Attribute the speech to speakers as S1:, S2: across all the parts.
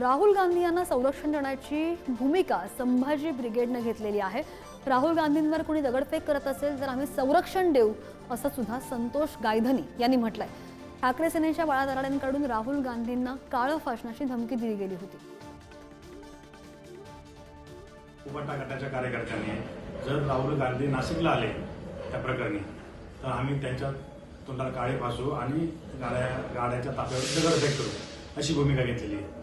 S1: राहुल गांधी यांना संरक्षण देण्याची भूमिका संभाजी ब्रिगेडनं घेतलेली आहे. राहुल गांधींवर कोणी दगडफेक करत असेल तर आम्ही संरक्षण देऊ असं सुद्धा संतोष गायधनी यांनी म्हटलंय. ठाकरे सेनेच्या बाळादराड्यांकडून राहुल गांधींना काळं फासण्याची धमकी दिली गेली होती.
S2: उबटा गटाच्या कार्यकर्त्यांनी जर राहुल गांधी नाशिकला आले त्या प्रकरणी तर आम्ही त्यांच्या तोंडाला काळे फासू आणि गाड्या गाड्याच्या ताफ्यावर दगडफेक करू अशी भूमिका घेतलेली आहे.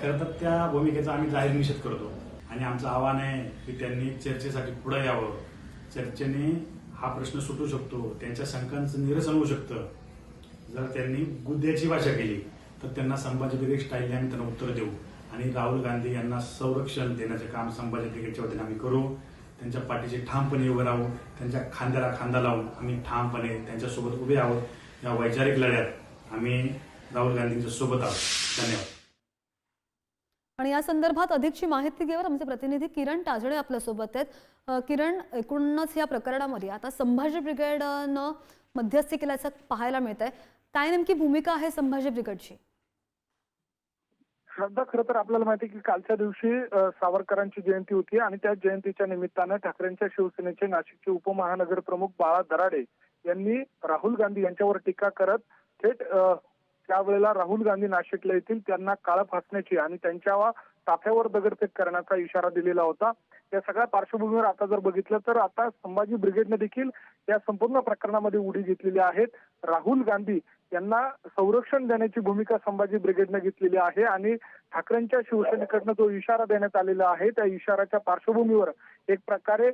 S2: खरं तर त्या भूमिकेचा आम्ही जाहीर निषेध करतो. आणि आमचं आव्हान आहे की त्यांनी चर्चेसाठी पुढे यावं. चर्चेने हा प्रश्न सुटू शकतो. त्यांच्या शंकांचं निरसन होऊ शकतं. जर त्यांनी गुद्द्याची भाषा केली तर त्यांना संभाजी ब्रिगेड स्टाईलने आम्ही त्यांना उत्तर देऊ. आणि राहुल गांधी यांना संरक्षण देण्याचे काम संभाजी ब्रिगेडच्या वतीने आम्ही करू. त्यांच्या पाठीशी ठामपणे उभं राहू. त्यांच्या खांद्याला खांदा लावून आम्ही ठामपणे त्यांच्यासोबत उभे आहोत या वैचारिक लढ्यात आम्ही राहुल गांधींच्या सोबत आहोत. धन्यवाद.
S1: आणि या संदर्भात अधिकची माहिती घेऊन आमचे प्रतिनिधी किरण टाजळे आपल्यासोबत आहेत. किरण एकूणच या प्रकरणामध्ये आता संभाजी ब्रिगेडनं मध्यस्थी केल्याचं पाहायला मिळत आहे काय नेमकी भूमिका आहे संभाजी ब्रिगेडची?
S3: श्रद्धा खरं तर आपल्याला माहिती की कालच्या दिवशी सावरकरांची जयंती होती आणि त्या जयंतीच्या निमित्तानं ठाकरेंच्या शिवसेनेचे नाशिकचे उपमहानगर प्रमुख बाळा दराडे यांनी राहुल गांधी यांच्यावर टीका करत थेट त्यावेळेला राहुल गांधी नाशिकला येतील. त्यांना काळ फासण्याची आणि त्यांच्या ताफ्यावर दगडफेक करण्याचा इशारा दिलेला होता. या सगळ्या पार्श्वभूमीवर आता जर बघितलं तर आता संभाजी ब्रिगेडने देखील या संपूर्ण प्रकरणामध्ये उडी घेतलेली आहेत. राहुल गांधी यांना संरक्षण देण्याची भूमिका संभाजी ब्रिगेडने घेतलेली आहे आणि ठाकरेंच्या शिवसेनेकडनं जो इशारा देण्यात आलेला आहे त्या इशाराच्या पार्श्वभूमीवर एक प्रकारे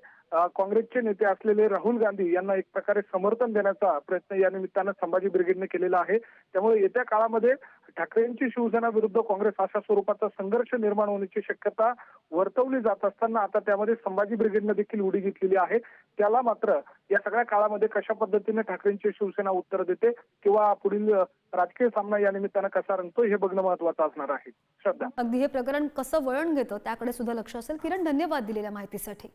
S3: काँग्रेसचे नेते असलेले राहुल गांधी यांना एक प्रकारे समर्थन देण्याचा प्रयत्न या निमित्तानं संभाजी ब्रिगेडने केलेला आहे. त्यामुळे येत्या काळामध्ये ठाकरेंची शिवसेना विरुद्ध काँग्रेस अशा स्वरूपाचा संघर्ष निर्माण होण्याची शक्यता वर्तवली जात असताना आता त्यामध्ये संभाजी ब्रिगेडनं देखील उडी घेतलेली आहे. त्याला मात्र या सगळ्या काळामध्ये कशा पद्धतीने ठाकरेंची शिवसेना उत्तर देते किंवा पुढील राजकीय सामना या निमित्तानं कसा रंगतो हे बघणं महत्वाचं असणार आहे. श्रद्धा.
S1: अगदी हे प्रकरण कसं वळण घेतं त्याकडे सुद्धा लक्ष असेल. किरण धन्यवाद दिलेल्या माहितीसाठी.